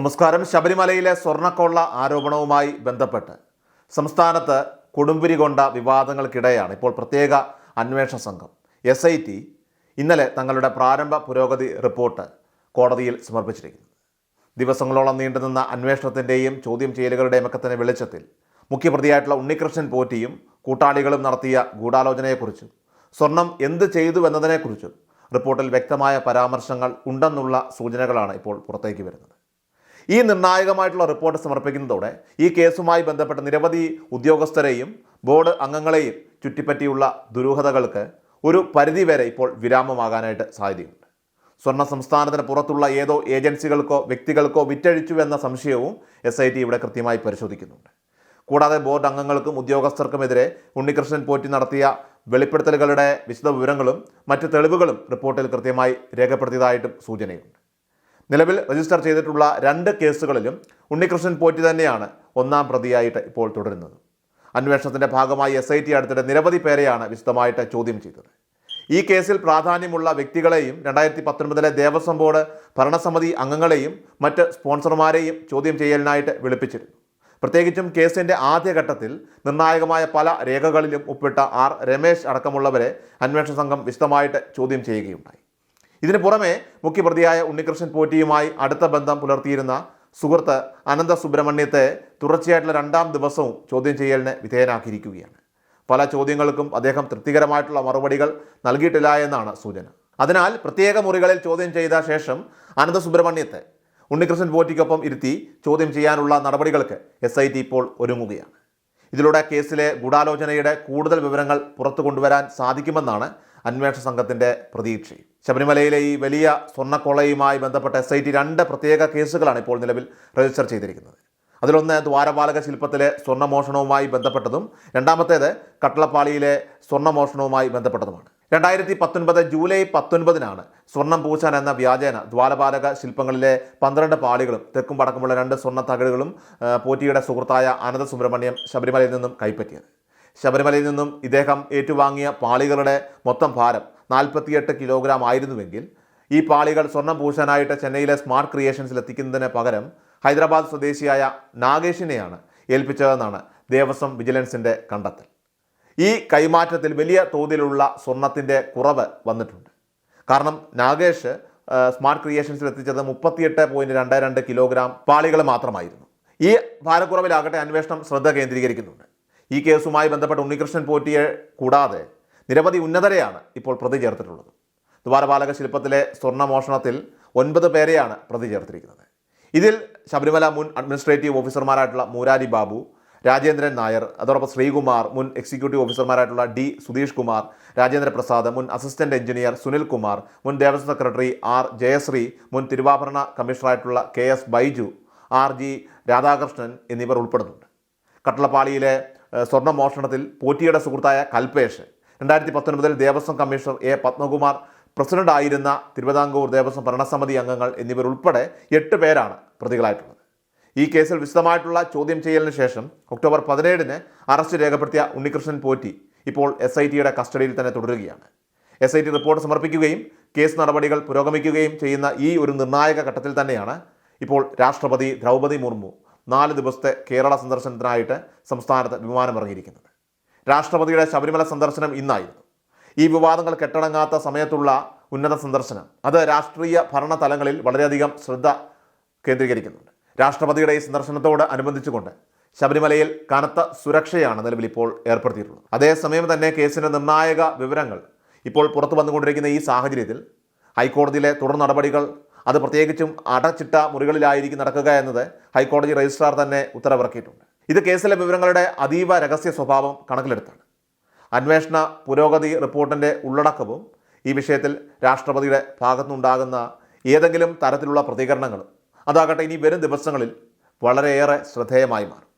നമസ്കാരം. ശബരിമലയിലെ സ്വർണക്കൊള്ള ആരോപണവുമായി ബന്ധപ്പെട്ട് സംസ്ഥാനത്ത് കൊടുമ്പിരി കൊണ്ട വിവാദങ്ങൾക്കിടെയാണ് ഇപ്പോൾ പ്രത്യേക അന്വേഷണ സംഘം. എസ് ഐ ടി ഇന്നലെ തങ്ങളുടെ പ്രാരംഭ പുരോഗതി റിപ്പോർട്ട് കോടതിയിൽ സമർപ്പിച്ചിരിക്കുന്നു. ദിവസങ്ങളോളം നീണ്ടുനിന്ന അന്വേഷണത്തിന്റെയും ചോദ്യം ചെയ്യലുകളുടെയും ഒക്കെ തന്നെ വെളിച്ചത്തിൽ മുഖ്യപ്രതിയായിട്ടുള്ള ഉണ്ണികൃഷ്ണൻ പോറ്റിയും കൂട്ടാളികളും നടത്തിയ ഗൂഢാലോചനയെക്കുറിച്ചും സ്വർണം എന്ത് ചെയ്തു എന്നതിനെക്കുറിച്ചും റിപ്പോർട്ടിൽ വ്യക്തമായ പരാമർശങ്ങൾ ഉണ്ടെന്നുള്ള സൂചനകളാണ് ഇപ്പോൾ പുറത്തേക്ക് വരുന്നത്. ഈ നിർണായകമായിട്ടുള്ള റിപ്പോർട്ട് സമർപ്പിക്കുന്നതോടെ ഈ കേസുമായി ബന്ധപ്പെട്ട നിരവധി ഉദ്യോഗസ്ഥരെയും ബോർഡ് അംഗങ്ങളെയും ചുറ്റിപ്പറ്റിയുള്ള ദുരൂഹതകൾക്ക് ഒരു പരിധിവരെ ഇപ്പോൾ വിരാമമാകാനായിട്ട് സാധ്യതയുണ്ട്. സ്വർണ സംസ്ഥാനത്തിന് പുറത്തുള്ള ഏതോ ഏജൻസികൾക്കോ വ്യക്തികൾക്കോ വിറ്റഴിച്ചു എന്ന സംശയവും എസ് ഐ ടി ഇവിടെ കൃത്യമായി പരിശോധിക്കുന്നുണ്ട്. കൂടാതെ ബോർഡ് അംഗങ്ങൾക്കും ഉദ്യോഗസ്ഥർക്കുമെതിരെ ഉണ്ണികൃഷ്ണൻ പോറ്റി നടത്തിയ വെളിപ്പെടുത്തലുകളുടെ വിശദ വിവരങ്ങളും മറ്റ് തെളിവുകളും റിപ്പോർട്ടിൽ കൃത്യമായി രേഖപ്പെടുത്തിയതായിട്ടും സൂചനയുണ്ട്. നിലവിൽ രജിസ്റ്റർ ചെയ്തിട്ടുള്ള രണ്ട് കേസുകളിലും ഉണ്ണികൃഷ്ണൻ പോറ്റി തന്നെയാണ് ഒന്നാം പ്രതിയായിട്ട് ഇപ്പോൾ തുടരുന്നത്. അന്വേഷണത്തിന്റെ ഭാഗമായി എസ് ഐ ടി അടുത്തിടെ നിരവധി പേരെയാണ് വിശദമായിട്ട് ചോദ്യം ചെയ്തത്. ഈ കേസിൽ പ്രാധാന്യമുള്ള വ്യക്തികളെയും രണ്ടായിരത്തി പത്തൊൻപതിലെ ദേവസ്വം ബോർഡ് ഭരണസമിതി അംഗങ്ങളെയും മറ്റ് സ്പോൺസർമാരെയും ചോദ്യം ചെയ്യലിനായിട്ട് വിളിപ്പിച്ചിരുന്നു. പ്രത്യേകിച്ചും കേസിന്റെ ആദ്യഘട്ടത്തിൽ നിർണായകമായ പല രേഖകളിലും ഒപ്പിട്ട ആർ രമേശ് അടക്കമുള്ളവരെ അന്വേഷണ സംഘം വിശദമായിട്ട് ചോദ്യം ചെയ്യുകയുണ്ടായി. ഇതിന് പുറമെ മുഖ്യപ്രതിയായ ഉണ്ണികൃഷ്ണൻ പോറ്റിയുമായി അടുത്ത ബന്ധം പുലർത്തിയിരുന്ന സുഹൃത്ത് അനന്ത സുബ്രഹ്മണ്യത്തെ തുടർച്ചയായിട്ടുള്ള രണ്ടാം ദിവസവും ചോദ്യം ചെയ്യലിന് വിധേയനാക്കിയിരിക്കുകയാണ്. പല ചോദ്യങ്ങൾക്കും അദ്ദേഹം തൃപ്തികരമായിട്ടുള്ള മറുപടികൾ നൽകിയിട്ടില്ല എന്നാണ് സൂചന. അതിനാൽ പ്രത്യേക മുറികളിൽ ചോദ്യം ചെയ്ത ശേഷം അനന്ത സുബ്രഹ്മണ്യത്തെ ഉണ്ണികൃഷ്ണൻ പോറ്റിക്കൊപ്പം ഇരുത്തി ചോദ്യം ചെയ്യാനുള്ള നടപടികൾക്ക് എസ് ഐ ടി ഇപ്പോൾ ഒരുങ്ങുകയാണ്. ഇതിലൂടെ കേസിലെ ഗൂഢാലോചനയുടെ കൂടുതൽ വിവരങ്ങൾ പുറത്തു കൊണ്ടുവരാൻ സാധിക്കുമെന്നാണ് അന്വേഷണ സംഘത്തിന്റെ പ്രതീക്ഷയും. ശബരിമലയിലെ ഈ വലിയ സ്വർണക്കൊളയുമായി ബന്ധപ്പെട്ട എസ് ഐ ടി രണ്ട് പ്രത്യേക കേസുകളാണ് ഇപ്പോൾ നിലവിൽ രജിസ്റ്റർ ചെയ്തിരിക്കുന്നത്. അതിലൊന്ന് ദ്വാരപാലക ശില്പത്തിലെ സ്വർണമോഷണവുമായി ബന്ധപ്പെട്ടതും രണ്ടാമത്തേത് കട്ടളപ്പാളിയിലെ സ്വർണമോഷണവുമായി ബന്ധപ്പെട്ടതുമാണ്. രണ്ടായിരത്തി പത്തൊൻപത് ജൂലൈ പത്തൊൻപതിനാണ് സ്വർണം പൂശാൻ എന്ന വ്യാജേന ദ്വാരപാലക ശില്പങ്ങളിലെ പന്ത്രണ്ട് പാളികളും തെക്കും വടക്കുമുള്ള രണ്ട് സ്വർണ തകിടുകളും ആ, പോറ്റിയുടെ സുഹൃത്തായ അനന്ത സുബ്രഹ്മണ്യം ശബരിമലയിൽ നിന്നും കൈപ്പറ്റിയത്. ശബരിമലയിൽ നിന്നും ഇദ്ദേഹം ഏറ്റുവാങ്ങിയ പാളികളുടെ മൊത്തം ഭാരം നാൽപ്പത്തിയെട്ട് കിലോഗ്രാം ആയിരുന്നുവെങ്കിൽ ഈ പാളികൾ സ്വർണം പൂശാനായിട്ട് ചെന്നൈയിലെ സ്മാർട്ട് ക്രിയേഷൻസിൽ എത്തിക്കുന്നതിന് പകരം ഹൈദരാബാദ് സ്വദേശിയായ നാഗേഷിനെയാണ് ഏൽപ്പിച്ചതെന്നാണ് ദേവസ്വം വിജിലൻസിന്റെ കണ്ടെത്തൽ. ഈ കൈമാറ്റത്തിൽ വലിയ തോതിലുള്ള സ്വർണത്തിന്റെ കുറവ് വന്നിട്ടുണ്ട്. കാരണം നാഗേഷ് സ്മാർട്ട് ക്രിയേഷൻസിൽ എത്തിച്ചത് മുപ്പത്തിയെട്ട് പോയിന്റ് രണ്ട് രണ്ട് കിലോഗ്രാം പാളികൾ മാത്രമായിരുന്നു. ഈ ഭാരക്കുറവിലാകട്ടെ അന്വേഷണം ശ്രദ്ധ കേന്ദ്രീകരിക്കുന്നുണ്ട്. ഈ കേസുമായി ബന്ധപ്പെട്ട് ഉണ്ണികൃഷ്ണൻ പോറ്റിയെ കൂടാതെ നിരവധി ഉന്നതരെയാണ് ഇപ്പോൾ പ്രതി ചേർത്തിട്ടുള്ളത്. ദ്വാരപാലക ശില്പത്തിലെ സ്വർണമോഷണത്തിൽ ഒൻപത് പേരെയാണ് പ്രതി ചേർത്തിരിക്കുന്നത്. ഇതിൽ ശബരിമല മുൻ അഡ്മിനിസ്ട്രേറ്റീവ് ഓഫീസർമാരായിട്ടുള്ള മൂരാരി ബാബു രാജേന്ദ്രൻ നായർ അതോടൊപ്പം ശ്രീകുമാർ മുൻ എക്സിക്യൂട്ടീവ് ഓഫീസർമാരായിട്ടുള്ള ഡി സുധീഷ് കുമാർ രാജേന്ദ്ര പ്രസാദ് മുൻ അസിസ്റ്റന്റ് എഞ്ചിനീയർ സുനിൽ കുമാർ മുൻ ദേവസ്വം സെക്രട്ടറി ആർ ജയശ്രീ മുൻ തിരുവാഭരണ കമ്മീഷണറായിട്ടുള്ള K S Baiju R G Radhakrishnan എന്നിവർ ഉൾപ്പെടുന്നുണ്ട്. കട്ടളപ്പാളിയിലെ സ്വർണമോഷണത്തിൽ സ്വർണ മോഷണത്തിൽ പോറ്റിയുടെ സുഹൃത്തായ കൽപേഷ് രണ്ടായിരത്തി പത്തൊൻപതിൽ Devaswom commissioner A Padmakumar president ആയിരുന്ന തിരുവിതാംകൂർ ദേവസ്വം ഭരണസമിതി അംഗങ്ങൾ എന്നിവരുൾപ്പെടെ എട്ട് പേരാണ് പ്രതികളായിട്ടുള്ളത്. ഈ കേസിൽ വിശദമായിട്ടുള്ള ചോദ്യം ചെയ്യലിന് ശേഷം ഒക്ടോബർ പതിനേഴിന് അറസ്റ്റ് രേഖപ്പെടുത്തിയ ഉണ്ണികൃഷ്ണൻ പോറ്റി ഇപ്പോൾ എസ് ഐ ടിയുടെ കസ്റ്റഡിയിൽ തന്നെ തുടരുകയാണ്. എസ് ഐ ടി റിപ്പോർട്ട് സമർപ്പിക്കുകയും കേസ് നടപടികൾ പുരോഗമിക്കുകയും ചെയ്യുന്ന ഈ ഒരു നിർണായക ഘട്ടത്തിൽ തന്നെയാണ് ഇപ്പോൾ രാഷ്ട്രപതി ദ്രൗപദി മുർമു നാല് ദിവസത്തെ കേരള സന്ദർശനത്തിനായിട്ട് സംസ്ഥാനത്ത് വിമാനമിറങ്ങിയിരിക്കുന്നത്. രാഷ്ട്രപതിയുടെ ശബരിമല സന്ദർശനം ഇന്നായിരുന്നു. ഈ വിവാദങ്ങൾ കെട്ടടങ്ങാത്ത സമയത്തുള്ള ഉന്നത സന്ദർശനം അത് രാഷ്ട്രീയ ഭരണ തലങ്ങളിൽ വളരെയധികം ശ്രദ്ധ കേന്ദ്രീകരിക്കുന്നുണ്ട്. രാഷ്ട്രപതിയുടെ ഈ സന്ദർശനത്തോട് അനുബന്ധിച്ചുകൊണ്ട് ശബരിമലയിൽ കനത്ത സുരക്ഷയാണ് നിലവിൽ ഇപ്പോൾ ഏർപ്പെടുത്തിയിട്ടുള്ളത്. അതേസമയം തന്നെ കേസിന്റെ നിർണായക വിവരങ്ങൾ ഇപ്പോൾ പുറത്തു വന്നുകൊണ്ടിരിക്കുന്ന ഈ സാഹചര്യത്തിൽ ഹൈക്കോടതിയിലെ തുടർ നടപടികൾ അത് പ്രത്യേകിച്ചും അടച്ചിട്ട മുറികളിലായിരിക്കും നടക്കുക എന്നത് ഹൈക്കോടതി രജിസ്ട്രാർ തന്നെ ഉത്തരവിറക്കിയിട്ടുണ്ട്. ഇത് കേസിലെ വിവരങ്ങളുടെ അതീവ രഹസ്യ സ്വഭാവം കണക്കിലെടുത്താണ്. അന്വേഷണ പുരോഗതി റിപ്പോർട്ടിന്റെ ഉള്ളടക്കവും ഈ വിഷയത്തിൽ രാഷ്ട്രപതിയുടെ ഭാഗത്തുനിന്നുണ്ടാകുന്ന ഏതെങ്കിലും തരത്തിലുള്ള പ്രതികരണങ്ങളും അതാകട്ടെ ഇനി വരും ദിവസങ്ങളിൽ വളരെയേറെ ശ്രദ്ധേയമായി മാറും.